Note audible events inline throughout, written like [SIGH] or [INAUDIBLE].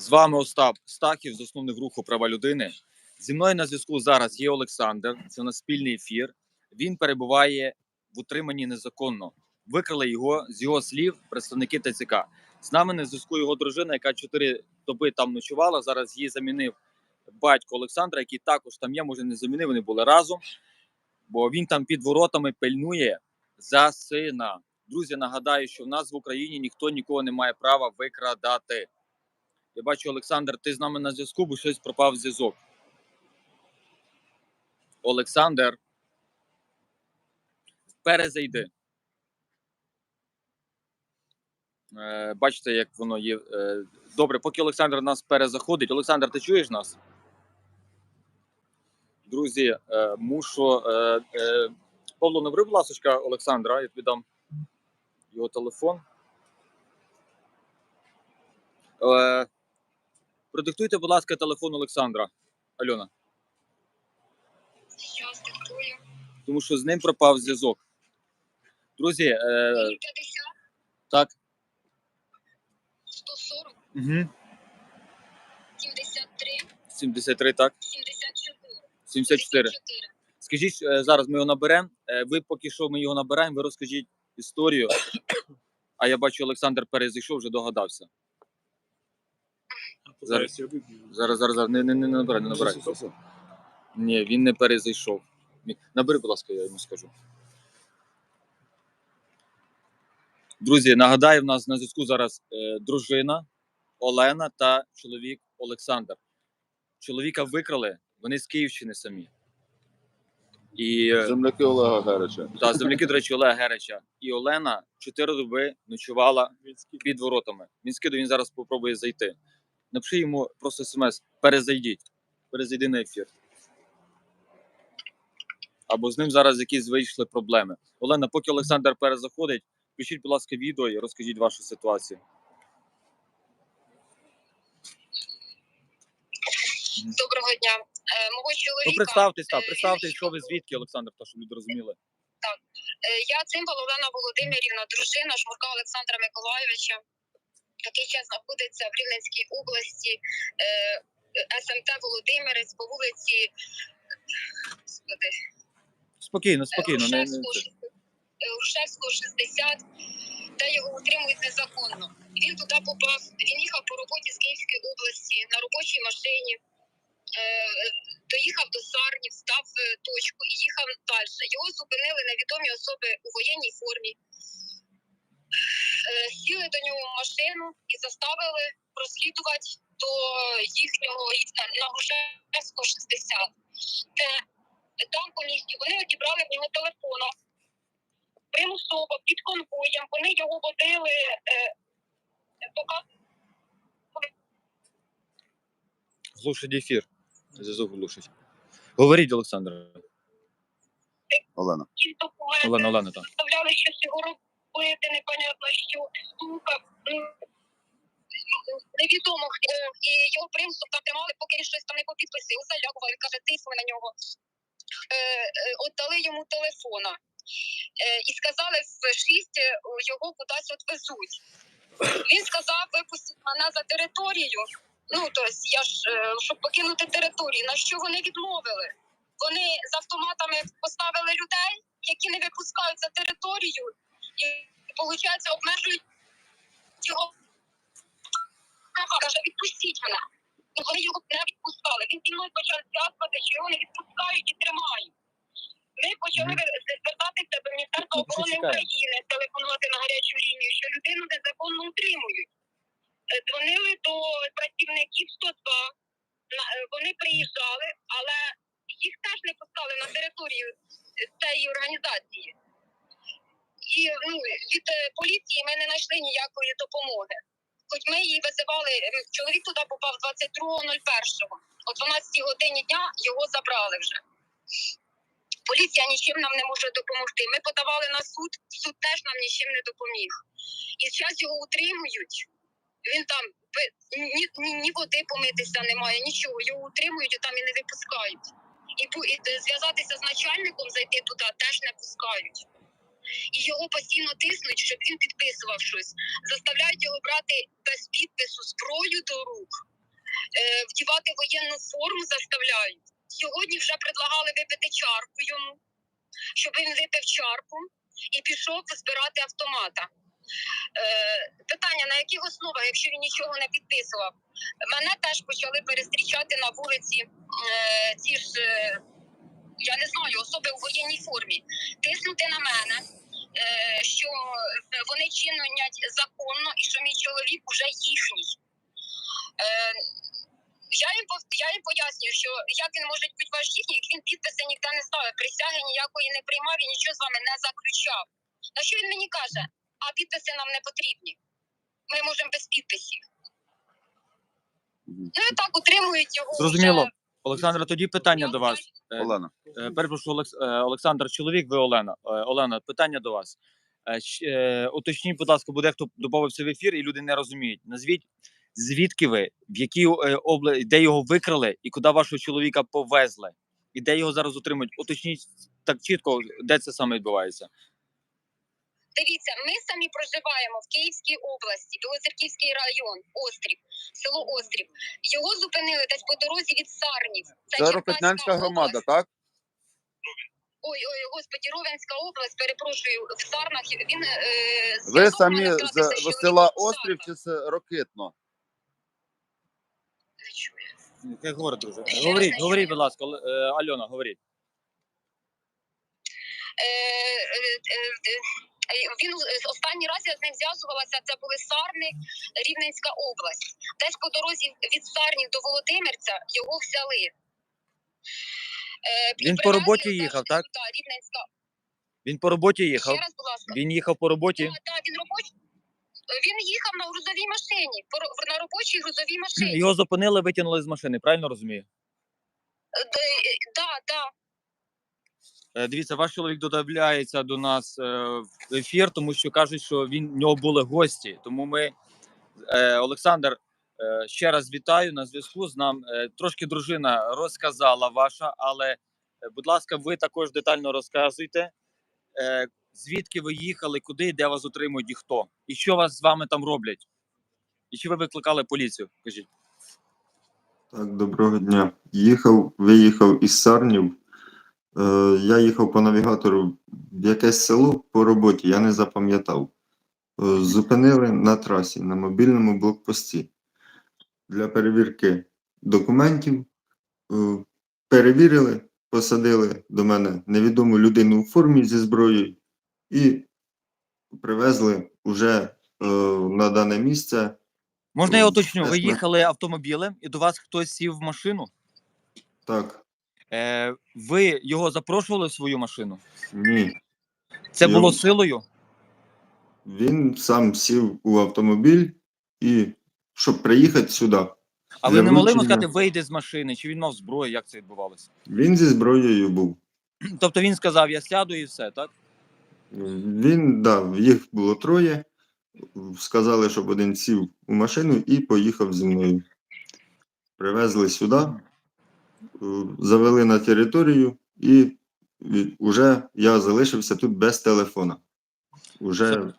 З вами Остап Стахів, засновник руху права людини. Зі мною на зв'язку зараз є Олександр. Це у нас спільний ефір. Він перебуває в утриманні незаконно. Викрали його з його слів представники ТЦК. З нами на зв'язку його дружина, яка чотири доби там ночувала. Зараз її замінив батько Олександра, який також там є. Може не замінив, вони були разом. Бо він там під воротами пильнує за сина. Друзі, нагадаю, що в нас в Україні ніхто нікого не має права викрадати. Я бачу, Олександр, ти з нами на зв'язку, бо щось пропав зв'язок. Олександр. Перезайди. Е, бачите, як воно є. Е, добре, поки Олександр нас перезаходить. Олександр, ти чуєш нас? Друзі, е, мушу. Е, е, Павло, набери, будь ласка, Олександра, я тобі дам його телефон. Продиктуйте, будь ласка, телефон Олександра. Альона. Щас диктую. Тому що з ним пропав зв'язок. Друзі, е, 50, так. 140, Угу. 73, 73, так. 74. 74. Скажіть, е, зараз ми його наберемо. Е, ви поки що ми його набираємо, ви розкажіть історію. А я бачу, Олександр перезайшов, вже догадався. Зараз. Зараз, зараз, зараз. Не, не, не набирай, не набирай. Ні, він не перезайшов. Набери, будь ласка, я йому скажу. Друзі, нагадаю, в нас на зв'язку зараз е, дружина Олена та чоловік Олександр. Чоловіка викрали, вони з Київщини самі. І е, Земляки Олега Герича. та земляки, до речі, Олега Герича. І Олена чотири доби ночувала під воротами. Він скидує, він зараз спробує зайти. Напиши йому просто смс: перезайдіть, перезайди на ефір. Або з ним зараз якісь вийшли проблеми. Олена, поки Олександр перезаходить, пишіть, будь ласка, відео і розкажіть вашу ситуацію. Доброго дня. Е, мого Ну, чоловіка. представтесь, так, е, представтесь, що ви звідки, Олександр, то, щоб люди розуміли. Е, Я Цимбал Олена Володимирівна, дружина Шмурка Олександра Миколайовича, який зараз знаходиться в Рівненській області, е, СМТ Володимирець по вулиці Господи, Спокійно, спокійно. Е, 60, де його утримують незаконно. Він туди попав. Він їхав по роботі з Київської області на робочій машині. Е, доїхав до Сарнів, став е, точку і їхав далі. Його зупинили невідомі особи у воєнній формі. Е, сіли до нього в машину і заставили прослідувати до їхнього на- Грушевського 60. Де там по місті вони одібрали в нього телефона. Примусово під конвоєм вони його водили, е, Глушить ефір. Зв'язок глушить. Говоріть, Олександр. Олена. Олена, Олена, так. заставляли щось його робити, непонятно що, сука. м, Невідомо хто. І його примусом там тримали, поки він щось там не попідписив, залякував, він каже, тиснули на нього. Е, е, Отдали йому телефона. Е, і сказали в 6 його кудись відвезуть. Він сказав випустити мене за територію. Ну, тобто, я ж е, щоб покинути територію. На що вони відмовили? Вони з автоматами поставили людей, які не випускають за територію, і, виходить, обмежують його. Каже, відпустіть мене. Ну, вони його не відпускали. Він зі мною почав зв'язувати, що його не відпускають і тримають. Ми почали звертатися до Міністерства Ну, оборони. України, телефонувати на гарячу лінію, що людину незаконно утримують. Е, Дзвонили до працівників 102, на- е, вони приїжджали, але їх теж не пускали на територію цієї організації. І ну, від е, поліції ми не знайшли ніякої допомоги. Хоч ми її визивали, чоловік туди попав 22.01. О 12 годині дня його забрали вже. Поліція нічим нам не може допомогти. Ми подавали на суд, суд теж нам нічим не допоміг. І зараз його утримують. Він там ні, ні, ні води помитися немає, нічого. Його утримують і там і не випускають. І, і зв'язатися з начальником, зайти туди теж не пускають. І його постійно тиснуть, щоб він підписував щось. Заставляють його брати без підпису зброю до рук, е, вдівати воєнну форму заставляють. Сьогодні вже предлагали випити чарку йому, щоб він випив чарку і пішов збирати автомата. Е, питання: на яких основах, якщо він нічого не підписував? Мене теж почали перестрічати на вулиці е, ці ж, е, я не знаю, особи у воєнній формі, тиснути на мене, е, що вони чинять законно і що мій чоловік уже їхній. Е, я їм, я їм пояснюю, що як він може бути ваш їхній, як він підписи ніде не ставив, присяги ніякої не приймав і нічого з вами не заключав. На що він мені каже? А підписи нам не потрібні. Ми можемо без підписів. Ну і так утримують його. Зрозуміло. вже. Олександра, тоді питання до вас. Е, Олена. Е, Перепрошую, Олекс... е, Олександр, чоловік, ви Олена. Олена, питання до вас. Уточніть, будь ласка, буде хто додався в ефір, і люди не розуміють. Назвіть, звідки ви, в якій області, де його викрали, і куди вашого чоловіка повезли, і де його зараз утримують. Уточніть так чітко, де це саме відбувається. Дивіться, ми самі проживаємо в Київській області, Білоцерківський район, Острів, село Острів. Його зупинили десь по дорозі від Сарнів. Це Ропетнянська громада, так? Ой, ой, господі, Ровенська область, перепрошую, в Сарнах він е, Ви самі з з села Острів чи з Рокитно? Не чую. Як говорить, друже? Ще Говоріть, не говоріть, чую. будь ласка, е, Альона, говоріть. Е, е, е, е, Він е, останній раз я з ним зв'язувалася. Це були Сарни, Рівненська область. Десь по дорозі від Сарнів до Володимирця його взяли. Е, Він по роботі їхав, так? Рівненська. Він по роботі їхав. Ще раз, будь ласка. Він їхав по роботі. Так, так, він робочий. Він їхав на грузовій машині, на робочій грузовій [CLEARS THROAT] машині. Його зупинили, витягнули з машини. Правильно розумію? Так, так. Е, Дивіться, ваш чоловік додавляється до нас е, в ефір, тому що кажуть, що він в нього були гості. Тому ми, е, Олександр, е, ще раз вітаю на зв'язку з нам. Е, Трошки дружина розказала ваша, але, е, будь ласка, ви також детально розказуйте, е, звідки ви їхали, куди, де вас утримують і хто, і що вас з вами там роблять. І чи ви викликали поліцію? Кажіть. Так, доброго дня. Їхав, виїхав із Сарнів. Е, я їхав по навігатору в якесь село по роботі, я не запам'ятав. Е, зупинили на трасі на мобільному блокпості для перевірки документів. Е, перевірили, посадили до мене невідому людину у формі зі зброєю і привезли уже на дане місце. Можна я уточню? Ви їхали автомобілем, і до вас хтось сів в машину? Так, Е, ви його запрошували в свою машину? ні. Це Йо. було силою? Він сам сів у автомобіль і щоб приїхати сюди. А Для ви не могли йому вручення. сказати, вийди з машини, чи він мав зброю, як це відбувалося? Він зі зброєю був. [CLEARS THROAT] Тобто він сказав, я сяду і все, так? Він да, їх було троє. Сказали, щоб один сів у машину і поїхав зі мною. Привезли сюди, завели на територію, і вже я залишився тут без телефона. Уже.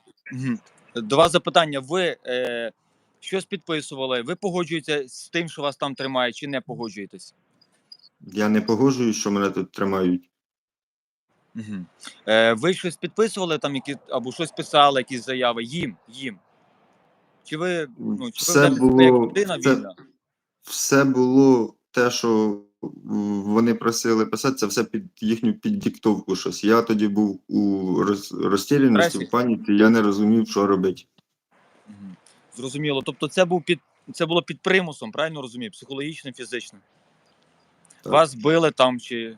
До вас запитання: ви е, щось підписували? Ви погоджуєтеся з тим, що вас там тримають, чи не погоджуєтесь? я не погоджуюсь, що мене тут тримають. Угу. Е, ви щось підписували там, які або щось писали, якісь заяви їм, їм? Чи ви, ну, чи ви Все взагалі себе як людина це- вільна? все було те, що вони просили писати, це все під їхню піддіктовку щось. Я тоді був у роз, розтіряності, в паніці, я не розумів, що робити. Зрозуміло. Тобто, це був під це було під примусом, правильно розумію? Психологічно, фізично. Так. Вас били там чи,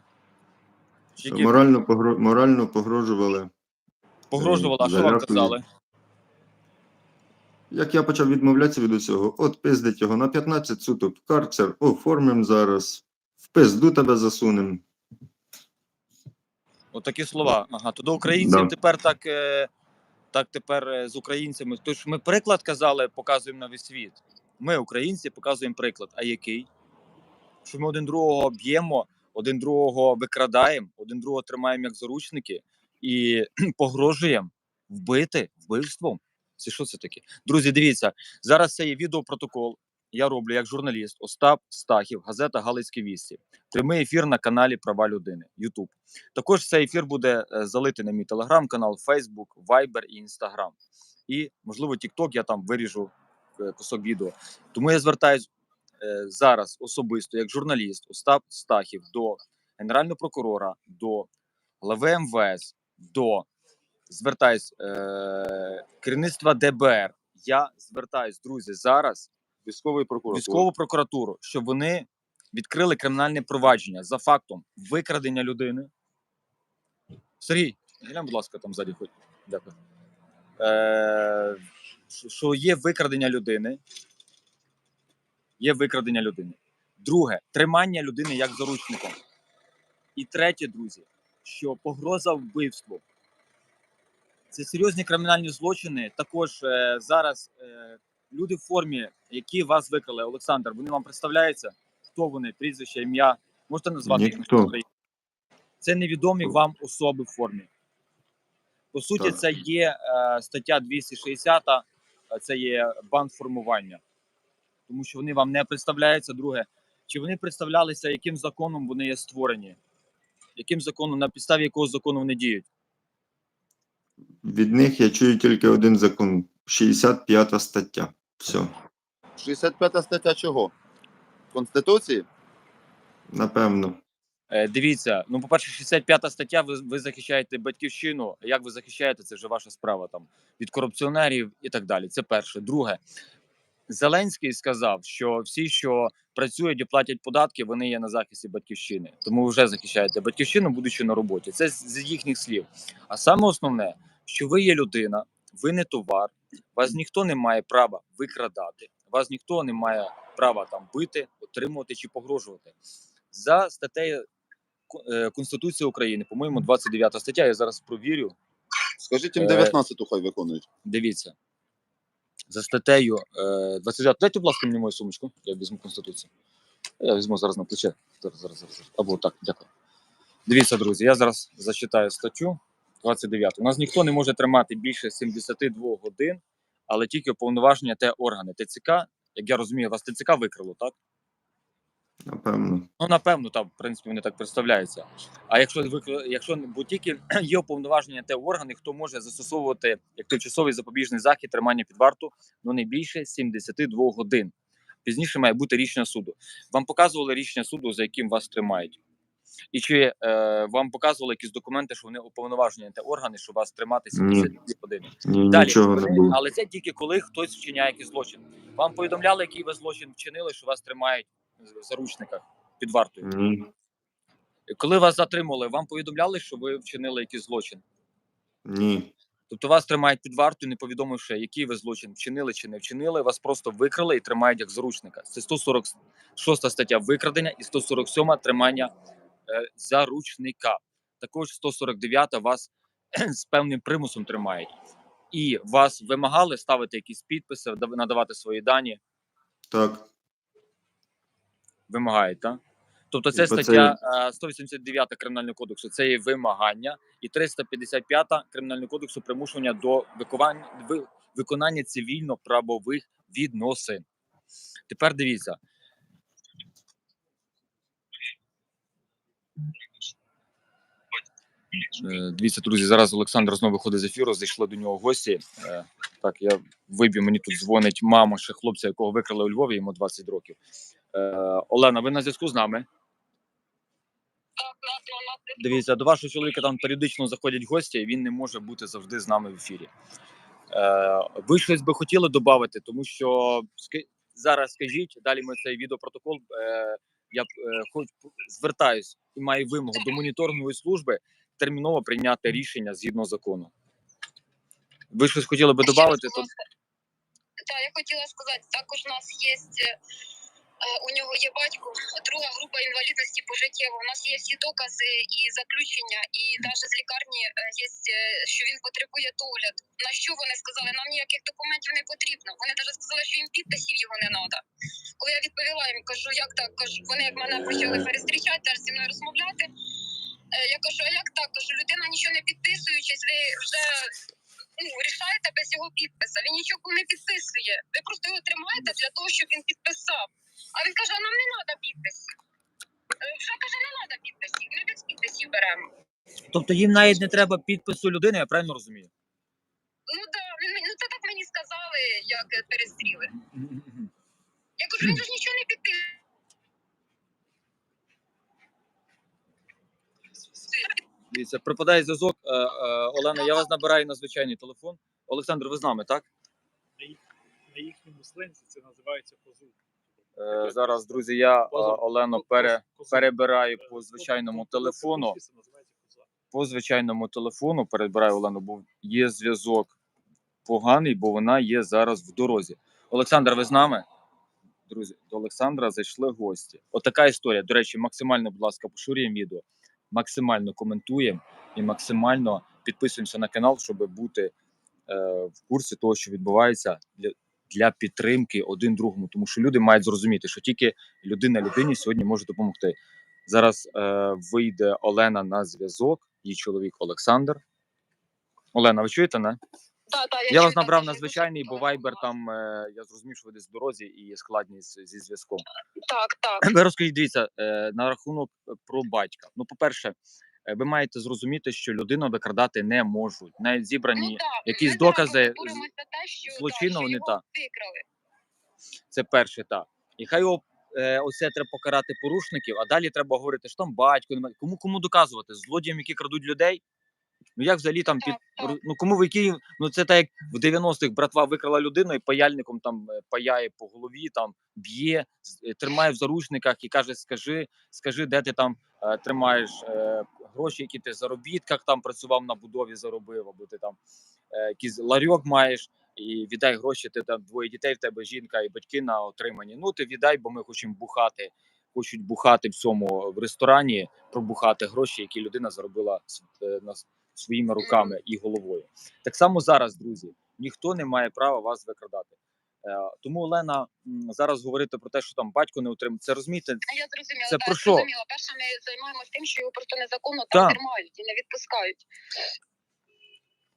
чи які- Морально, погро, морально погрожували. погрожували, а що вам казали? Як я почав відмовлятися від усього, от пиздить його на 15 суток карцер, оформим зараз, пизду тебе засунем. Отакі слова. Ага, то до українців Да. тепер так, е, так тепер е, з українцями. Тож ми приклад казали, показуємо на весь світ. Ми, українці, показуємо приклад. А який? Що ми один другого б'ємо, один другого викрадаємо, один другого тримаємо як заручники, і [CLEARS THROAT] погрожує вбити вбивством. Це що це таке? Друзі, дивіться, зараз це є відеопротокол. Я роблю як журналіст Остап Стахів, газета Галицькі вісті. Прямий ефір на каналі Права людини. Ютуб. Також цей ефір буде е, залитий на мій телеграм-канал, Фейсбук, Вайбер і Інстаграм. І, можливо, Тікток я там виріжу е, кусок відео. Тому я звертаюсь е, зараз особисто, як журналіст Остап Стахів, до генерального прокурора, до глави МВС, до звертаюсь е, керівництва ДБР. Я звертаюсь, друзі, зараз Військовий прокурор. військову прокуратуру, щоб вони відкрили кримінальне провадження за фактом викрадення людини. Сергій, глянь, будь ласка, там ззаді хоч. Дякую. Е, що- є викрадення людини. Є викрадення людини. Друге, тримання людини як заручником. І третє, друзі, що погроза вбивству. Це серйозні кримінальні злочини. Також е, зараз е, люди в формі, які вас викрали, Олександр, вони вам представляються? Хто вони? Прізвище, ім'я? Можете назвати їх? Це невідомі вам особи в формі. По суті, Так. це є е, стаття 260, е, це є бандформування. Тому що вони вам не представляються. Друге, чи вони представлялися, яким законом вони є створені? Яким законом, на підставі якого закону вони діють? Від них я чую тільки один закон 65 стаття. Все, 65 стаття чого? Конституції? напевно. Е, дивіться, ну, по-перше, 65 стаття, ви, ви захищаєте батьківщину. Як ви захищаєте, це вже ваша справа там від корупціонерів і так далі. Це перше. Друге, Зеленський сказав, що всі, що працюють і платять податки, вони є на захисті батьківщини. Тому ви вже захищаєте батьківщину, будучи на роботі. Це з з їхніх слів. А саме основне, що ви є людина, ви не товар, вас ніхто не має права викрадати, вас ніхто не має права там бити, отримувати чи погрожувати. За статтею е, Конституції України, по-моєму, 29 стаття. Я зараз провірю. Скажіть їм Е, 19 хай виконують. Дивіться. За статтею е, 29. Дайте, будь ласка, мені мою сумочку. Я візьму Конституцію. Я візьму зараз на плече. Зараз, зараз. зараз. Або так, дякую. Дивіться, друзі, я зараз зачитаю статтю 29. У нас ніхто не може тримати більше 72 годин, але тільки уповноваження те органи. ТЦК, як я розумію, вас ТЦК викрило, так? Напевно. Ну, напевно, там, в принципі, вони так представляються. А якщо якщо бо тільки [CLEARS THROAT] є уповноваження те органи, хто може застосовувати як тимчасовий запобіжний захід тримання під варту ну не більше 72 годин. Пізніше має бути рішення суду. Вам показували рішення суду, за яким вас тримають. І чи е, вам показували якісь документи, що вони уповноважені те органи, що вас тримати 72 години? Ні, Далі, нічого не було. але це тільки коли хтось вчиняє якийсь злочин. Вам повідомляли, який ви злочин вчинили, що вас тримають в заручниках під вартою. Ні. Коли вас затримали, вам повідомляли, що ви вчинили якийсь злочин. Ні. Тобто вас тримають під вартою, не повідомивши, який ви злочин вчинили чи не вчинили. Вас просто викрали і тримають як заручника. Це 146 стаття викрадення і 147 тримання заручника. Також 149 вас [CLEARS THROAT] з певним примусом тримають. І вас вимагали ставити якісь підписи, дав- надавати свої дані. Так. Вимагають, так? Тобто це Бо це- стаття е, 189 Кримінального кодексу, це є вимагання, і 355 Кримінального кодексу примушування до виконання цивільно-правових відносин. Тепер дивіться. Дивіться, друзі, зараз Олександр знову виходить з ефіру, зайшли до нього гості. Е, Так, я виб'ю, мені тут дзвонить мама ще хлопця, якого викрали у Львові, йому 20 років. Е, Олена, ви на зв'язку з нами? Дивіться, до вашого чоловіка там періодично заходять гості, і він не може бути завжди з нами в ефірі. Е, ви щось би хотіли додати, тому що зараз скажіть, далі ми цей відеопротокол. Я е, хоч звертаюсь і маю вимогу до моніторингової служби терміново прийняти рішення згідно закону. Ви щось хотіли би додати? Так, я хотіла сказати, також у нас є, е, у нього є батько, друга група інвалідності пожиттєво. У нас є всі докази і заключення, і навіть з лікарні є, е, що він потребує догляд. На що вони сказали? Нам ніяких документів не потрібно. Вони навіть сказали, що їм підписів його не треба. Коли я відповіла їм, кажу, як так? Кажу, вони як мене почали перестрічати, теж зі мною розмовляти. Е, Я кажу, а як так? Кажу, людина нічого не підписуючись, ви вже ну, рішаєте без його підписа. Він нічого не підписує. Ви просто його тримаєте для того, щоб він підписав. А він каже, нам не треба підписів. Е, Вже каже, не треба підписів. Ми без підписів беремо. Тобто їм навіть не треба підпису людини, я правильно розумію? Ну да, ну це так мені сказали, як е, перестріли. Я кажу, він ж нічого не підписує. Дивіться, припадає зв'язок. Е, е, Олена, я вас набираю на звичайний телефон. Олександр, ви з нами, так? на, їх, на їхньому слензі це називається козу. Е, зараз, друзі, я е, Олену пере, перебираю по ну, звичайному ну, телефону. По звичайному телефону перебираю Олену, бо є зв'язок поганий, бо вона є зараз в дорозі. Олександр, ви з нами? Друзі, до Олександра зайшли гості. Отака історія. До речі, максимально, будь ласка, поширюємо відео, максимально коментуємо і максимально підписуємося на канал, щоб бути е, в курсі того, що відбувається для, для підтримки один другому. Тому що люди мають зрозуміти, що тільки людина людині сьогодні може допомогти. Зараз е, вийде Олена на зв'язок, її чоловік Олександр. Олена, ви чуєте, не? Да, да, Я вас набрав на звичайний, бо Viber там е, я зрозумів, що ви десь в дорозі і є складність зі зв'язком. Так, так. [CLEARS THROAT] Ви розкажіть, дивіться, е, на рахунок е, про батька. Ну, по-перше, ви маєте зрозуміти, що людину викрадати не можуть. Навіть зібрані Ну, да, якісь ми докази за те, що, да, злочинного не та. викрали. це перше, так. І хай його е, оце треба покарати порушників, а далі треба говорити, що там батько немає. Кому кому доказувати? Злодіям, які крадуть людей? Ну як взагалі там під Так, так. ну кому ви які? Ну це так як в 90-х братва викрала людину і паяльником там е, паяє по голові, там б'є, е, тримає в заручниках і каже: Скажи, скажи, де ти там е, тримаєш е, гроші, які ти в заробітках там працював на будові, заробив, або ти там е, якийсь ларьок маєш. І віддай гроші, ти там двоє дітей в тебе жінка і батьки на отримані. Ну ти віддай, бо ми хочемо бухати. Хочуть бухати в цьому в ресторані, пробухати гроші, які людина заробила е, своїми руками і головою. Так само зараз, друзі, ніхто не має права вас викрадати. Е, Тому Олена зараз говорити про те, що там батько не отримав. Це розумієте, Я зрозуміла, Це так, про що? зрозуміла. Перше, ми займаємося тим, що його просто незаконно там Так. тримають і не відпускають.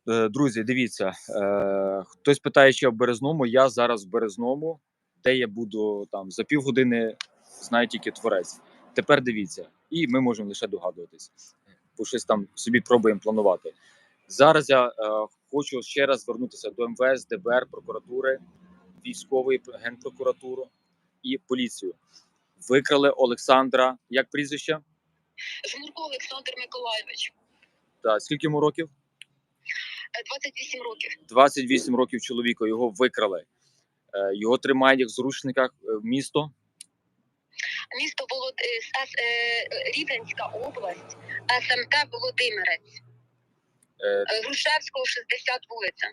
Е, Друзі, дивіться, е, хтось питає, чи я в Березному. Я зараз в Березному, де я буду там за півгодини, знає тільки творець. Тепер дивіться, і ми можемо лише догадуватись, бо щось там собі пробуємо планувати. Зараз я е, хочу ще раз звернутися до МВС, ДБР, прокуратури, військової генпрокуратуру і поліцію. Викрали Олександра, як прізвище? Жмурко Олександр Миколайович, Та скільки йому років? е, 28 років. 28 років чоловіка його викрали. Е, Його тримають як в зручниках е, в місто. Місто Волод... е, е, Рівненська область, СМТ Володимирець, Е, е, Грушевського 60 вулиця.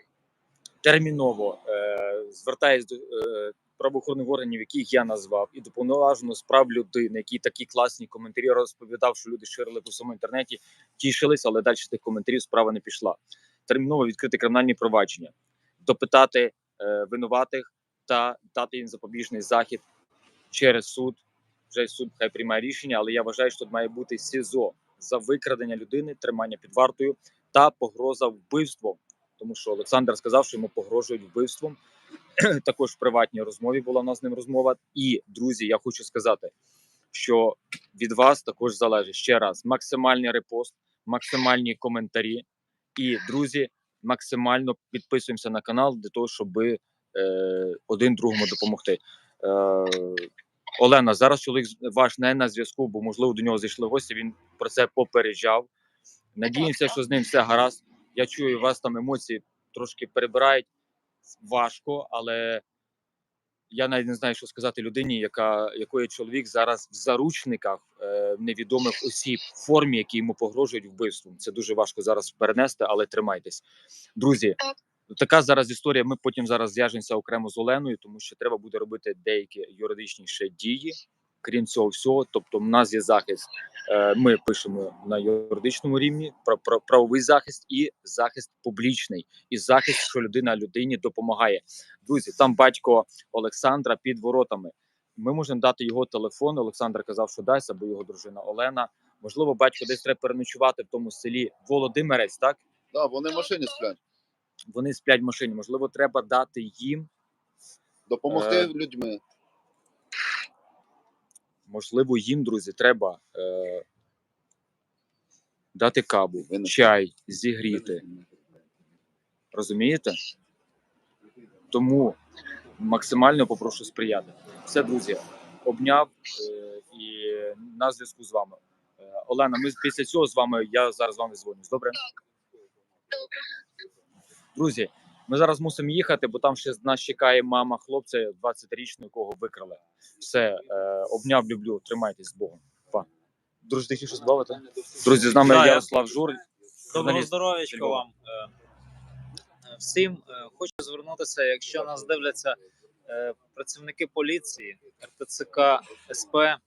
Терміново е, звертаюсь до е, правоохоронних органів, яких я назвав, і до повноваженого справ людини, які такі класні коментарі розповідав, що люди ширили по всьому інтернеті, тішились, але далі тих коментарів справа не пішла. Терміново відкрити кримінальні провадження, допитати е, винуватих та дати їм запобіжний захід через суд. Вже суд хай приймає рішення, але я вважаю, що тут має бути СІЗО за викрадення людини, тримання під вартою та погроза вбивством. Тому що Олександр сказав, що йому погрожують вбивством. [CLEARS THROAT] Також в приватній розмові була у нас з ним розмова. І друзі, я хочу сказати, що від вас також залежить ще раз максимальний репост, максимальні коментарі. І друзі, максимально підписуємося на канал для того, щоб е, один другому допомогти. Е, Олена, зараз чоловік ваш не на зв'язку, бо можливо до нього зайшли гості. Він про це попереджав. Надіємося, що з ним все гаразд. Я чую, у вас там емоції трошки перебирають важко, але я навіть не знаю, що сказати людині, яка якої чоловік зараз в заручниках е, невідомих осіб в формі, які йому погрожують вбивством. Це дуже важко зараз перенести, але тримайтесь, друзі. Така зараз історія. Ми потім зараз зв'яжемося окремо з Оленою, тому що треба буде робити деякі юридичні ще дії. Крім цього всього, тобто, в нас є захист. Е, Ми пишемо на юридичному рівні про, про правовий захист і захист публічний, і захист, що людина людині допомагає. Друзі, там батько Олександра під воротами. Ми можемо дати його телефон. Олександр казав, що дасть, або його дружина Олена. Можливо, батько десь треба переночувати в тому селі Володимирець, так? Да, вони в машині сплять. Вони сплять в машині. Можливо, треба дати їм, Допомогти Е. людьми. Можливо, їм, друзі, треба е, дати каву, чай, зігріти. Розумієте? Тому максимально попрошу сприяти. Все, друзі, обняв е, і на зв'язку з вами. Е, Олена, ми після цього з вами, я зараз з вами дзвонюсь. Добре? Добре. Друзі, ми зараз мусимо їхати, бо там ще нас чекає мама хлопця 20-річного, якого викрали. Все, е, обняв, люблю, тримайтесь з Богом. Па. Друзі, ти щось додати? Друзі, з нами Да, я- Ярослав Жур. Доброго журналіст здоров'ячка Львова. вам. Е, е, Всім е, хочу звернутися, якщо нас дивляться е, працівники поліції, РТЦК, СП, е,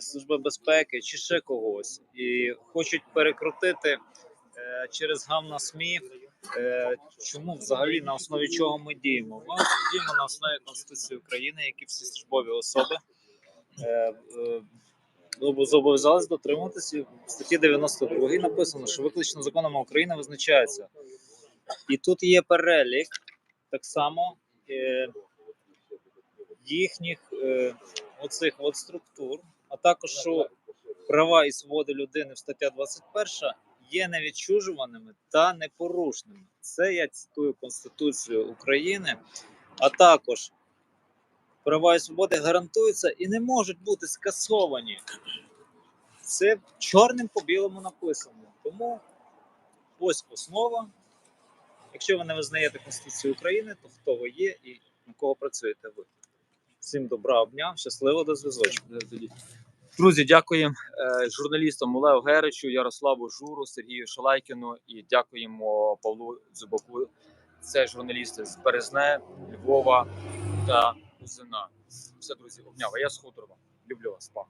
Служби безпеки чи ще когось, і хочуть перекрутити е, через гамна СМІ. Е, Чому взагалі на основі чого ми діємо? Ми діємо на основі Конституції України, як і всі службові особи. Е, е, зобо- дотримуватися. В статті 92 написано, що виключно законами України визначається. І тут є перелік так само їхніх е, оцих от структур, а також що права і свободи людини в стаття 21 є невідчужуваними та непорушними. Це я цитую Конституцію України, а також права і свободи гарантуються і не можуть бути скасовані. Це чорним по білому написано. Тому ось основа. Якщо ви не визнаєте Конституцію України, то хто ви є і на кого працюєте ви. Всім добра обняв, щасливо до зв'язочку. Друзі, дякуємо е, журналістам Олегу Геричу, Ярославу Журу, Сергію Шалайкіну і дякуємо Павлу Зубаку. Це журналісти з Березне, Львова та Узина. Все, друзі, обнява. Я з Хуторова. Люблю вас. Па.